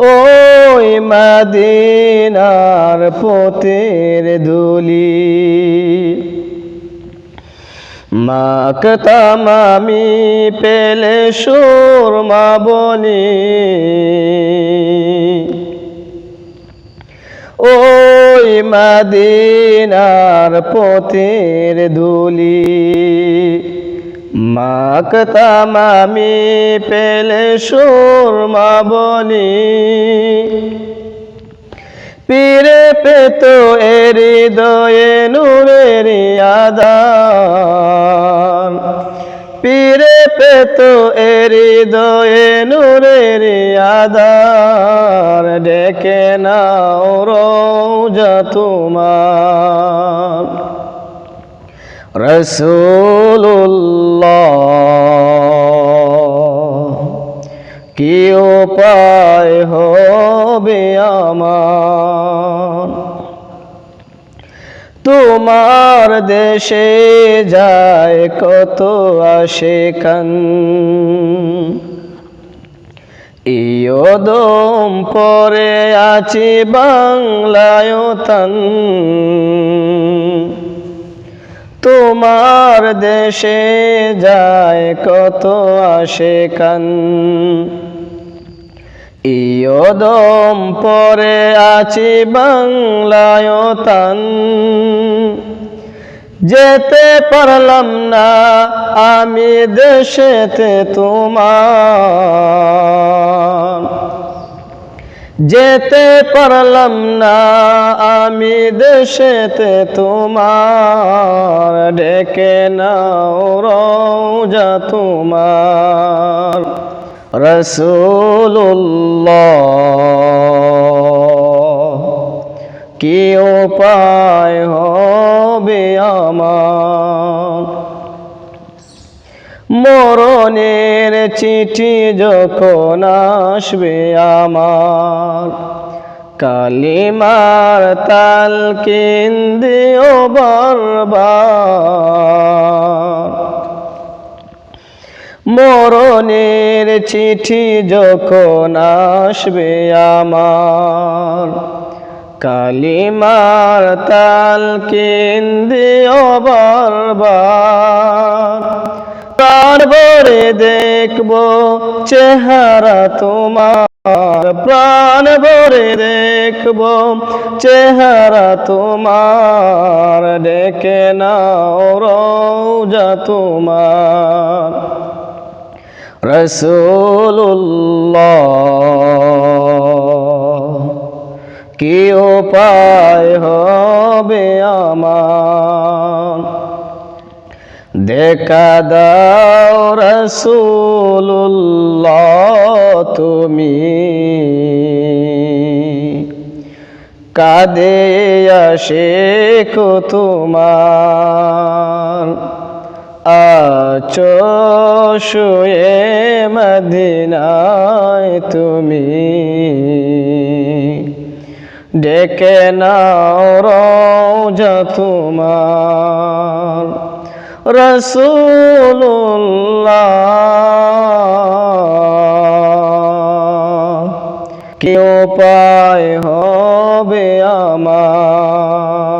ওই মাদিনার পোতের ধুলি। মাকতাম আমি পেলে সুর মা বলি ওই মাদিনার পোতের ধুলি। মাকতাম আমি পেলে সুর মা বলি। পীরে পেত এর হৃদয়ে নূরের আদান। পীরে পেত এর হৃদয়ে নূরের আদার ডেকে নাও রোজা তোমার। রসুল্লাহ কি উপায় হবে আমার। তোমার দেশে যায় কত আসে কান ইয়দম পরে আছি বাংলায় তান। তোমার দেশে যায় কত আসে কান ইয়দম পরে আছি বাংলায় তান। যেতে পারলাম না আমি দেশেতে তোমার। যেতে পারলাম না, আমি দেশেতে তোমার ডেকে নাও রোজা তোমার। রসুল্লাহ কি উপায় হবে আমার? মরণের চিঠি যখন আসবে আমার, কালিমার তাল কিন্দিও বারবার। মরণের চিঠি যখন আসবে আমার, কালিমার তাল কিন্দিও বারবার। প্রাণ ভরে দেখব, চেহারা তোমার প্রাণ ভরে দেখব, চেহারা তোমার ডেকে নাও রোজা তোমার। রসুল্লাহ কি উপায় হবে আমার? দেখা দাও রসুল্লাহ তুমি। কাদে কো তোমার। আছো মদিনায় তুমি। ডেকে নাও রোজা তোমার। রসুল্লা কেউ পায় হবে আমার।